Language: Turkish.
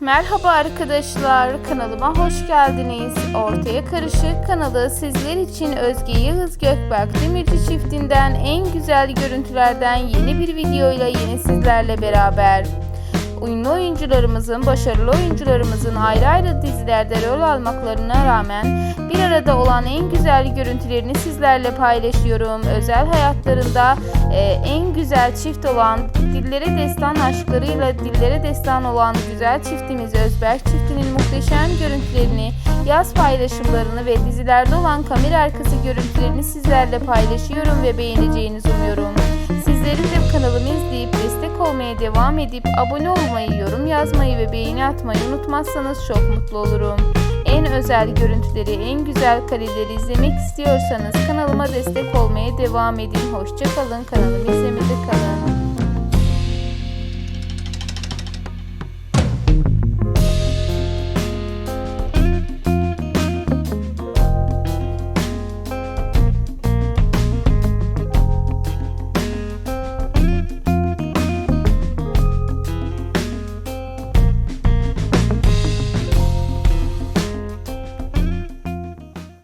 Merhaba arkadaşlar, kanalıma hoş geldiniz. Ortaya Karışık kanalı sizler için Özge Yağız Gökberk Demirci çiftinden en güzel görüntülerden yeni bir videoyla yine sizlerle beraber. Ünlü oyuncularımızın, başarılı oyuncularımızın ayrı ayrı dizilerde rol almaklarına rağmen bir arada olan en güzel görüntülerini sizlerle paylaşıyorum. Özel hayatlarında e, en güzel çift olan dillere destan aşklarıyla dillere destan olan güzel çiftimiz Özberk çiftinin muhteşem görüntülerini, yaz paylaşımlarını ve dizilerde olan kamera arkası görüntülerini sizlerle paylaşıyorum ve beğeneceğinizi umuyorum. Kanalımı izleyip destek olmaya devam edip abone olmayı, yorum yazmayı ve beğeni atmayı unutmazsanız çok mutlu olurum. En özel görüntüleri, en güzel kareleri izlemek istiyorsanız kanalıma destek olmaya devam edin. Hoşçakalın, kanalımı izlemede.